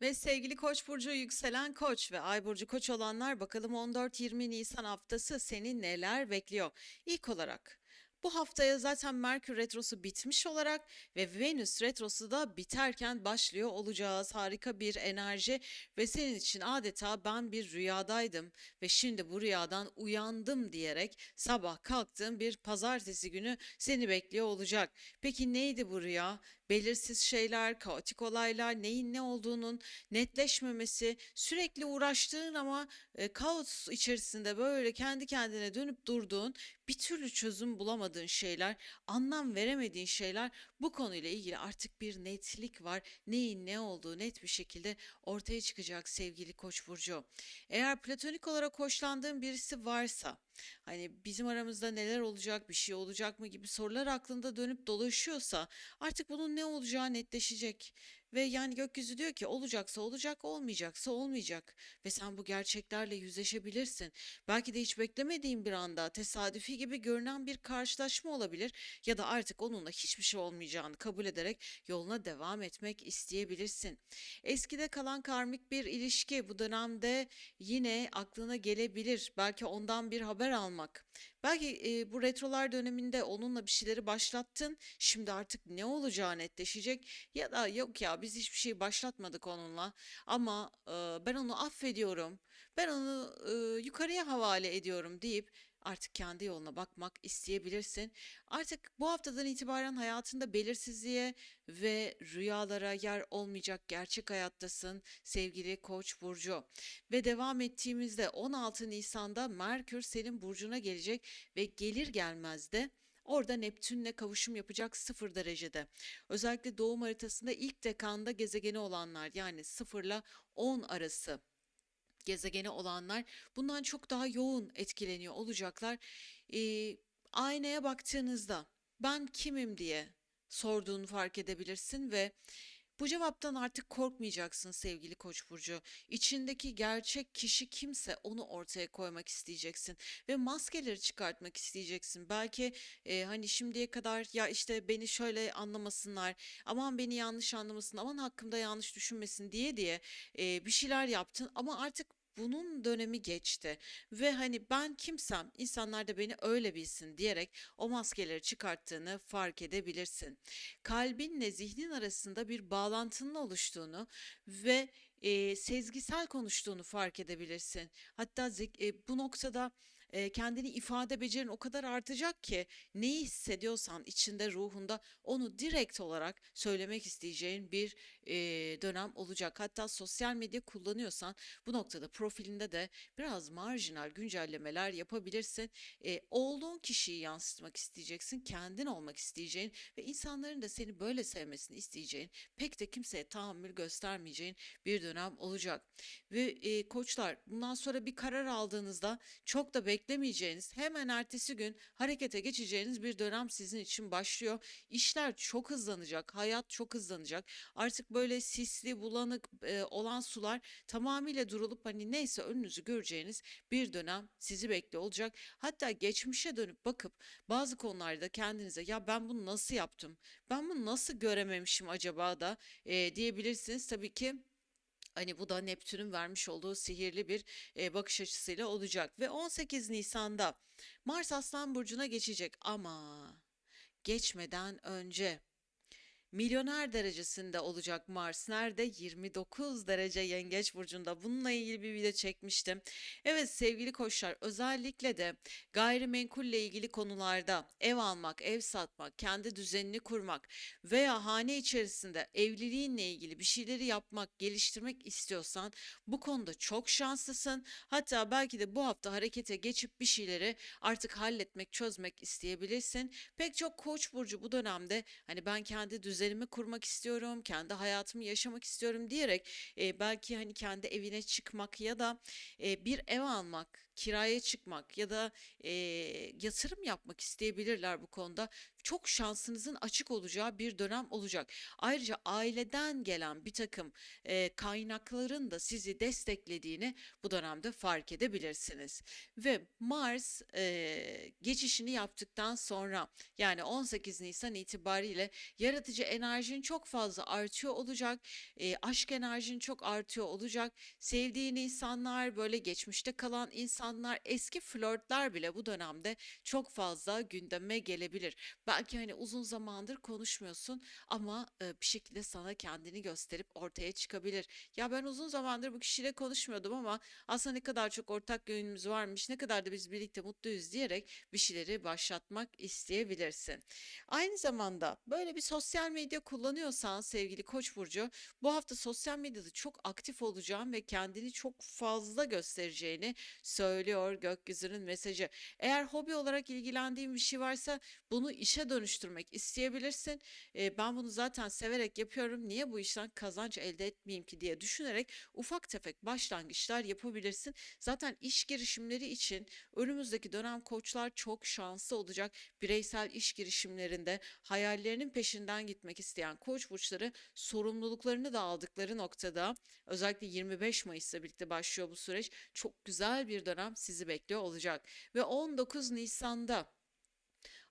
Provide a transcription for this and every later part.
Ve sevgili Koç burcu yükselen Koç ve Ay burcu Koç olanlar bakalım 14-20 Nisan haftası seni neler bekliyor? İlk olarak bu haftaya zaten Merkür retrosu bitmiş olarak ve Venüs retrosu da biterken başlıyor olacağız. Harika bir enerji ve senin için adeta ben bir rüyadaydım ve şimdi bu rüyadan uyandım diyerek sabah kalktığım bir pazartesi günü seni bekliyor olacak. Peki neydi bu rüya? Belirsiz şeyler, kaotik olaylar, neyin ne olduğunun netleşmemesi, sürekli uğraştığın ama e, kaos içerisinde böyle kendi kendine dönüp durduğun, bir türlü çözüm bulamadığın şeyler, anlam veremediğin şeyler bu konuyla ilgili artık bir netlik var. Neyin ne olduğu net bir şekilde ortaya çıkacak sevgili Koç burcu. Eğer platonik olarak hoşlandığın birisi varsa, hani bizim aramızda neler olacak, bir şey olacak mı gibi sorular aklında dönüp dolaşıyorsa artık bunun ne olacağı netleşecek. Ve yani gökyüzü diyor ki olacaksa olacak, olmayacaksa olmayacak. Ve sen bu gerçeklerle yüzleşebilirsin. Belki de hiç beklemediğin bir anda tesadüfi gibi görünen bir karşılaşma olabilir ya da artık onunla hiçbir şey olmayacağını kabul ederek yoluna devam etmek isteyebilirsin. Eskide kalan karmik bir ilişki bu dönemde yine aklına gelebilir. Belki ondan bir haber almak. Belki e, bu retrolar döneminde onunla bir şeyleri başlattın. Şimdi artık ne olacağı netleşecek ya da yok ya biz hiçbir şey başlatmadık onunla ama e, ben onu affediyorum. Ben onu e, yukarıya havale ediyorum deyip artık kendi yoluna bakmak isteyebilirsin. Artık bu haftadan itibaren hayatında belirsizliğe ve rüyalara yer olmayacak gerçek hayattasın sevgili Koç burcu. Ve devam ettiğimizde 16 Nisan'da Merkür senin burcuna gelecek ve gelir gelmez de Orada Neptünle kavuşum yapacak 0 derecede. Özellikle doğum haritasında ilk dekanda gezegeni olanlar yani 0 ile 10 arası gezegeni olanlar bundan çok daha yoğun etkileniyor olacaklar. Ee, aynaya baktığınızda ben kimim diye sorduğunu fark edebilirsin ve bu cevaptan artık korkmayacaksın sevgili Koç burcu. İçindeki gerçek kişi kimse onu ortaya koymak isteyeceksin ve maskeleri çıkartmak isteyeceksin. Belki e, hani şimdiye kadar ya işte beni şöyle anlamasınlar, aman beni yanlış anlamasın, aman hakkımda yanlış düşünmesin diye diye e, bir şeyler yaptın ama artık bunun dönemi geçti ve hani ben kimsem insanlar da beni öyle bilsin diyerek o maskeleri çıkarttığını fark edebilirsin. Kalbinle zihnin arasında bir bağlantının oluştuğunu ve e, sezgisel konuştuğunu fark edebilirsin. Hatta e, bu noktada e, kendini ifade becerin o kadar artacak ki neyi hissediyorsan içinde ruhunda onu direkt olarak söylemek isteyeceğin bir e, dönem olacak. Hatta sosyal medya kullanıyorsan bu noktada profilinde de biraz marjinal güncellemeler yapabilirsin. E, olduğun kişiyi yansıtmak isteyeceksin, kendin olmak isteyeceğin ve insanların da seni böyle sevmesini isteyeceğin, pek de kimseye tahammül göstermeyeceğin bir dönem olacak. Ve e, koçlar bundan sonra bir karar aldığınızda çok da beklemeyeceğiniz, hemen ertesi gün harekete geçeceğiniz bir dönem sizin için başlıyor. İşler çok hızlanacak, hayat çok hızlanacak. Artık böyle sisli, bulanık e, olan sular tamamıyla durulup hani neyse önünüzü göreceğiniz bir dönem sizi bekliyor olacak. Hatta geçmişe dönüp bakıp bazı konularda kendinize ya ben bunu nasıl yaptım? Ben bunu nasıl görememişim acaba da e, diyebilirsiniz. Tabii ki Hani bu da Neptün'ün vermiş olduğu sihirli bir e, bakış açısıyla olacak ve 18 Nisan'da Mars Aslan burcuna geçecek. Ama geçmeden önce Milyoner derecesinde olacak Mars. Nerede? 29 derece Yengeç burcunda. Bununla ilgili bir video çekmiştim. Evet sevgili koçlar özellikle de gayrimenkulle ilgili konularda ev almak, ev satmak, kendi düzenini kurmak veya hane içerisinde evliliğinle ilgili bir şeyleri yapmak, geliştirmek istiyorsan bu konuda çok şanslısın. Hatta belki de bu hafta harekete geçip bir şeyleri artık halletmek, çözmek isteyebilirsin. Pek çok koç burcu bu dönemde hani ben kendi düzenimi kurmak istiyorum, kendi hayatımı yaşamak istiyorum diyerek e, belki hani kendi evine çıkmak ya da e, bir ev almak, kiraya çıkmak ya da e, yatırım yapmak isteyebilirler bu konuda. çok şansınızın açık olacağı bir dönem olacak. Ayrıca aileden gelen bir takım e, kaynakların da sizi desteklediğini bu dönemde fark edebilirsiniz. Ve Mars e, geçişini yaptıktan sonra yani 18 Nisan itibariyle yaratıcı enerjin çok fazla artıyor olacak. E, aşk enerjin çok artıyor olacak. Sevdiğin insanlar, böyle geçmişte kalan insanlar, eski flörtler bile bu dönemde çok fazla gündeme gelebilir. Belki hani uzun zamandır konuşmuyorsun ama e, bir şekilde sana kendini gösterip ortaya çıkabilir. Ya ben uzun zamandır bu kişiyle konuşmuyordum ama aslında ne kadar çok ortak yönümüz varmış, ne kadar da biz birlikte mutluyuz diyerek bir şeyleri başlatmak isteyebilirsin. Aynı zamanda böyle bir sosyal medya kullanıyorsan sevgili Koç burcu, bu hafta sosyal medyada çok aktif olacağım ve kendini çok fazla göstereceğini söylüyor gökyüzünün mesajı. Eğer hobi olarak ilgilendiğin bir şey varsa bunu işe dönüştürmek isteyebilirsin. E, ben bunu zaten severek yapıyorum. Niye bu işten kazanç elde etmeyeyim ki diye düşünerek ufak tefek başlangıçlar yapabilirsin. Zaten iş girişimleri için önümüzdeki dönem koçlar çok şanslı olacak. Bireysel iş girişimlerinde hayallerinin peşinden gitmek isteyen koç burçları sorumluluklarını da aldıkları noktada özellikle 25 Mayıs'la birlikte başlıyor bu süreç. Çok güzel bir dönem sizi bekliyor olacak. Ve 19 Nisan'da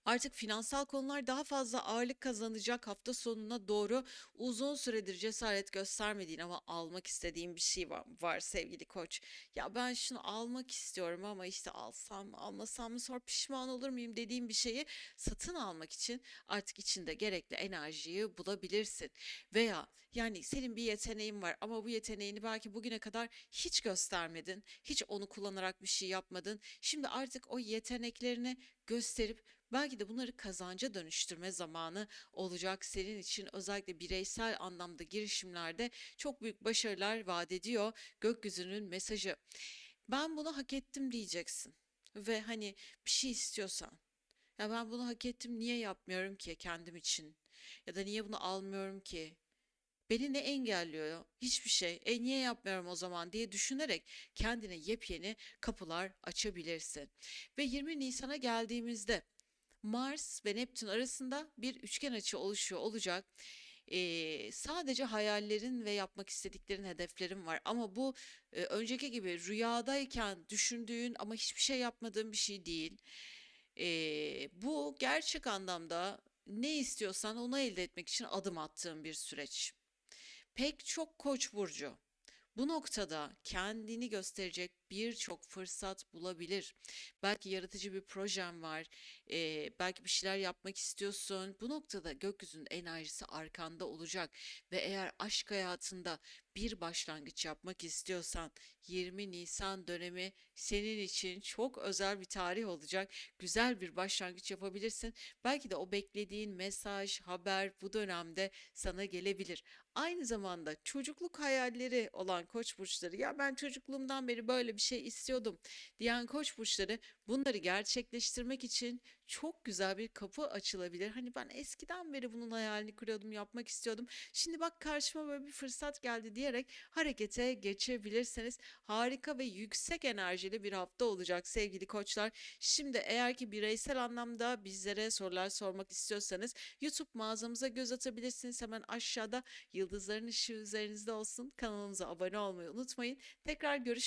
Artık finansal konular daha fazla ağırlık kazanacak hafta sonuna doğru uzun süredir cesaret göstermediğin ama almak istediğin bir şey var, var sevgili koç. Ya ben şunu almak istiyorum ama işte alsam almasam mı sonra pişman olur muyum dediğim bir şeyi satın almak için artık içinde gerekli enerjiyi bulabilirsin. Veya yani senin bir yeteneğin var ama bu yeteneğini belki bugüne kadar hiç göstermedin, hiç onu kullanarak bir şey yapmadın. Şimdi artık o yeteneklerini gösterip Belki de bunları kazanca dönüştürme zamanı olacak senin için özellikle bireysel anlamda girişimlerde çok büyük başarılar vaat ediyor gökyüzünün mesajı. Ben bunu hak ettim diyeceksin ve hani bir şey istiyorsan ya ben bunu hak ettim niye yapmıyorum ki kendim için ya da niye bunu almıyorum ki Beni ne engelliyor? Hiçbir şey. E niye yapmıyorum o zaman diye düşünerek kendine yepyeni kapılar açabilirsin. Ve 20 Nisan'a geldiğimizde Mars ve Neptün arasında bir üçgen açı oluşuyor olacak. Ee, sadece hayallerin ve yapmak istediklerin hedeflerin var ama bu e, önceki gibi rüyadayken düşündüğün ama hiçbir şey yapmadığın bir şey değil. Ee, bu gerçek anlamda ne istiyorsan onu elde etmek için adım attığın bir süreç. Pek çok Koç burcu bu noktada kendini gösterecek birçok fırsat bulabilir. Belki yaratıcı bir projen var, eee, belki bir şeyler yapmak istiyorsun. Bu noktada gökyüzünün enerjisi arkanda olacak ve eğer aşk hayatında bir başlangıç yapmak istiyorsan 20 Nisan dönemi senin için çok özel bir tarih olacak. Güzel bir başlangıç yapabilirsin. Belki de o beklediğin mesaj, haber bu dönemde sana gelebilir. Aynı zamanda çocukluk hayalleri olan koç burçları ya ben çocukluğumdan beri böyle bir şey istiyordum diyen koç burçları bunları gerçekleştirmek için çok güzel bir kapı açılabilir. Hani ben eskiden beri bunun hayalini kuruyordum, yapmak istiyordum. Şimdi bak karşıma böyle bir fırsat geldi diyerek harekete geçebilirsiniz. Harika ve yüksek enerjili bir hafta olacak sevgili koçlar. Şimdi eğer ki bireysel anlamda bizlere sorular sormak istiyorsanız YouTube mağazamıza göz atabilirsiniz. Hemen aşağıda yıldızların ışığı üzerinizde olsun. Kanalımıza abone olmayı unutmayın. Tekrar görüşürüz.